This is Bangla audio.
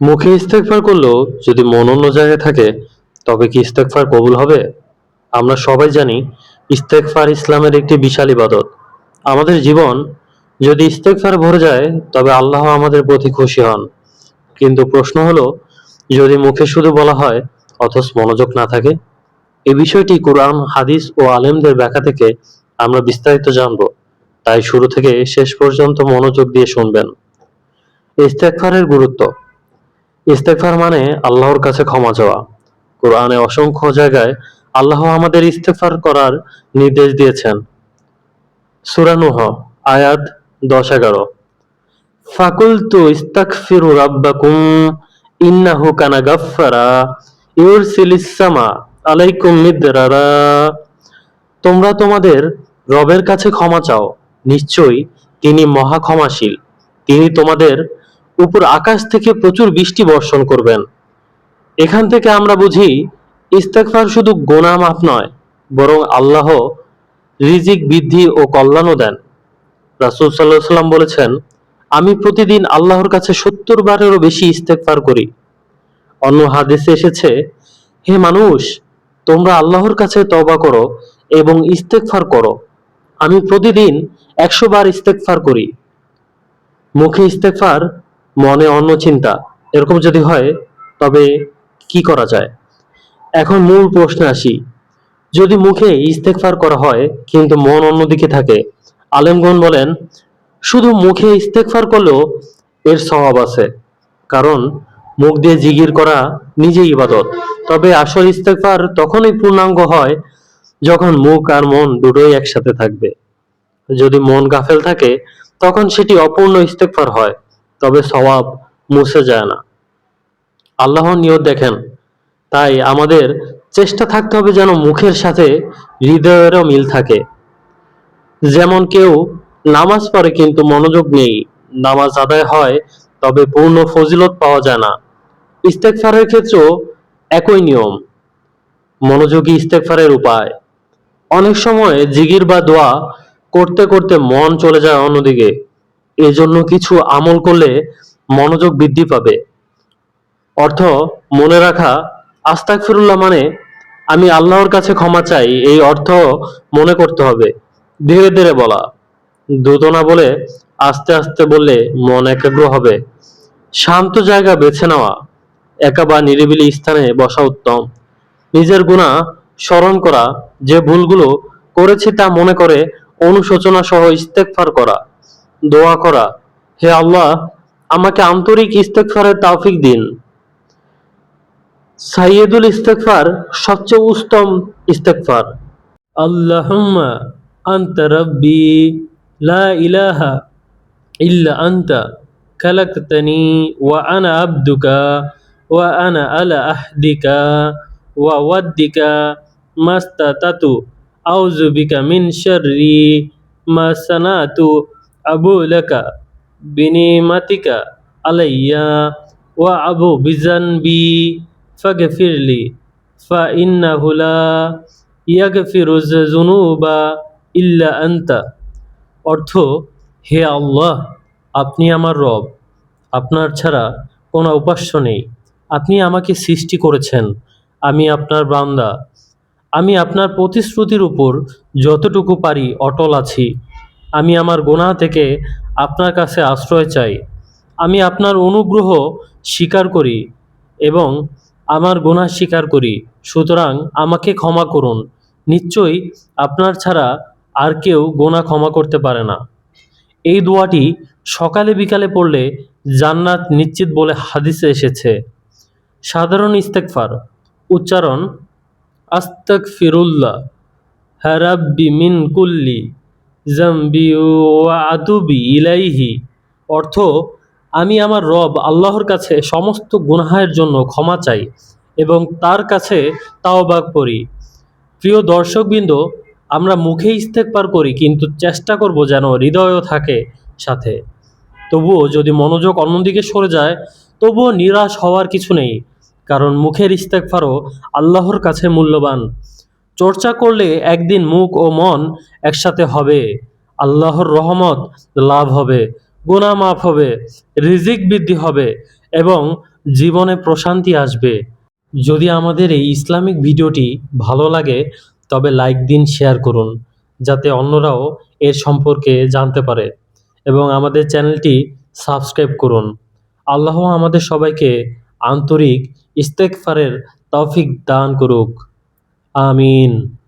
মুখে ইস্তেগফার করলেও যদি মন অন্য জায়গায় থাকে, তবে কি ইস্তেগফার কবুল হবে? আমরা সবাই জানি, ইস্তেগফার ইসলামের একটি বিশাল ইবাদত। আমাদের জীবন যদি ইস্তেগফার ভরে যায়, তবে আল্লাহ আমাদের প্রতি খুশি হন। কিন্তু প্রশ্ন হলো, যদি মুখে শুধু বলা হয়, অথচ মনোযোগ না থাকে? এই বিষয়টি কোরআন, হাদিস ও আলেমদের ব্যাখ্যা থেকে আমরা বিস্তারিত জানব। তাই শুরু থেকে শেষ পর্যন্ত মনোযোগ দিয়ে শুনবেন। ইস্তেগফারের গুরুত্ব। ইস্তেগফার মানে আল্লাহর কাছে ক্ষমা চাওয়া। কোরআনে অসংখ্য জায়গায় আল্লাহ আমাদের ইস্তেফার করার নির্দেশ দিয়েছেন। সুরানুহ আয়াত দশ এগারো। ফাকুলতু ইস্তাগফিরু রাব্বাকুম, ইন্নাহু কানা গাফফারা, ইউরসিলিস সামা আলাইকুম মিদরারা। তোমরা তোমাদের রবের কাছে ক্ষমা চাও। নিশ্চয়ই তিনি মহা ক্ষমাশীল। তিনি তোমাদের উপর আকাশ থেকে প্রচুর বৃষ্টি বর্ষণ করবেন। এখান থেকে আমরা বুঝি, ইস্তেগফার শুধু গোনা মাফ নয়, বরং আল্লাহ রিজিক, বৃদ্ধি ও কল্যাণও দেন। রাসূল আলাইহি সাল্লাম বলেছেন, আমি প্রতিদিন আল্লাহর কাছে সত্তর বারেরও বেশি ইস্তেগফার করি। অন্য হাদিসে এসেছে, হে মানুষ, তোমরা আল্লাহর কাছে তবা করো এবং ইস্তেগফার করো। আমি প্রতিদিন একশো বার ইস্তেগফার করি। মুখে ইস্তেগফার মনে অন্য চিন্তা। এরকম যদি হয়, তবে কি করা যায়? এখন মূল প্রশ্নে আসি। যদি মুখে ইস্তেগফার করা হয়, কিন্তু মন অন্যদিকে থাকে, আলেমগণ বলেন, শুধু মুখে ইস্তেগফার করলেও এর স্বভাব আছে। কারণ, মুখ দিয়ে জিগির করা নিজেই ইবাদত। তবে আসল ইস্তেগফার তখনই পূর্ণাঙ্গ হয়, যখন মুখ আর মন দুটোই একসাথে থাকবে। যদি মন গাফেল থাকে, তখন সেটি অপূর্ণ ইস্তেগফার হয়। তবে স্বভাব মুছে যায় না। আল্লাহর নিয়ত দেখেন, তাই আমাদের চেষ্টা থাকতে হবে যেন মুখের সাথে হৃদয়েরও মিল থাকে। যেমন কেউ নামাজ পড়ে কিন্তু মনোযোগ নেই, নামাজ আদায় হয়, তবে পূর্ণ ফজিলত পাওয়া যায় না। ইস্তেগফারের ক্ষেত্রেও একই নিয়ম, মনোযোগী ইস্তেগফারের উপায়। অনেক সময় জিগির বা দোয়া করতে করতে মন চলে যায় অন্যদিকে। এজন্য কিছু আমল করলে মনোযোগ বৃদ্ধি পাবে। অর্থ, মনে রাখা, আস্তাগফিরুল্লাহ মানে আমি আল্লাহর কাছে ক্ষমা চাই, এই অর্থ মনে করতে হবে। ধীরে ধীরে বলা, দ্রুত না বলে আস্তে আস্তে বললে মন একাগ্র হবে। শান্ত জায়গা বেছে নেওয়া, একা বা নিরিবিলি স্থানে বসা উত্তম। নিজের গুণা স্মরণ করা, যে ভুলগুলো করেছি তা মনে করে অনুশোচনা সহ ইস্তেকফার করা। দোয়া করা। হে আল্লাহ, আমাকে আন্তরিক ইস্তেগফারের তৌফিক দিন। সাইয়েদুল ইস্তেগফার সবচেয়ে উত্তম ইস্তেগফার। আল্লাহুম্মা আনতা রাব্বি, লা ইলাহা ইল্লা আনতা, খালাকতানি ওয়া আনা আবদুকা ওয়া আনা আলা আহদিকা ওয়া ওয়াদ্দিকা মাস্তাতাতু, আউযু বিকা মিন শাররি মা সানাতু আবু লাকা বিনিমাতিকা আলাইয়া ওয়া আবু বিজানবি ফাগফিরলি, ফা ইন্নাহু লা ইয়াগফিরু যুনুবা ইল্লা আন্তা। অর্থ, হে আল্লাহ, আপনি আমার রব, আপনার ছাড়া কোনো উপাস্য নেই। আপনি আমাকে সৃষ্টি করেছেন, আমি আপনার বান্দা। আমি আপনার প্রতিশ্রুতির উপর যতটুকু পারি অটল আছি। আমি আমার গোনাহ থেকে আপনার কাছে আশ্রয় চাই। আমি আপনার অনুগ্রহ স্বীকার করি এবং আমার গুনাহ স্বীকার করি। সুতরাং আমাকে ক্ষমা করুন। নিশ্চয়ই আপনার ছাড়া আর কেউ গোনা ক্ষমা করতে পারে না। এই দোয়াটি সকালে বিকালে পড়লে জান্নাত নিশ্চিত বলে হাদিসে এসেছে। সাধারণ ইস্তেগফার, উচ্চারণ, আস্তাগফিরুল্লাহ, হারাব্বি মিন কুল্লি। ইলাইহি। অর্থ, আমি আমার রব আল্লাহর কাছে সমস্ত গুনাহের জন্য ক্ষমা চাই এবং তার কাছে তাওবা করি। প্রিয় দর্শকবৃন্দ, আমরা মুখে ইস্তেগফার করি, কিন্তু চেষ্টা করব যেন হৃদয়ও থাকে সাথে। তবুও যদি মনোযোগ অন্যদিকে সরে যায়, তবুও নিরাশ হওয়ার কিছু নেই, কারণ মুখের ইস্তেগফারও আল্লাহর কাছে মূল্যবান। চর্চা করলে একদিন মুখ ও মন একসাথে হবে। আল্লাহর রহমত লাভ হবে, গুনাহ মাফ হবে, রিজিক বৃদ্ধি হবে এবং জীবনে প্রশান্তি আসবে। যদি আমাদের এই ইসলামিক ভিডিওটি ভালো লাগে, তবে লাইক দিন, শেয়ার করুন, যাতে অন্যরাও এর সম্পর্কে জানতে পারে এবং আমাদের চ্যানেলটি সাবস্ক্রাইব করুন। আল্লাহ আমাদের সবাইকে আন্তরিক ইস্তেকফারের তৌফিক দান করুক। Amin.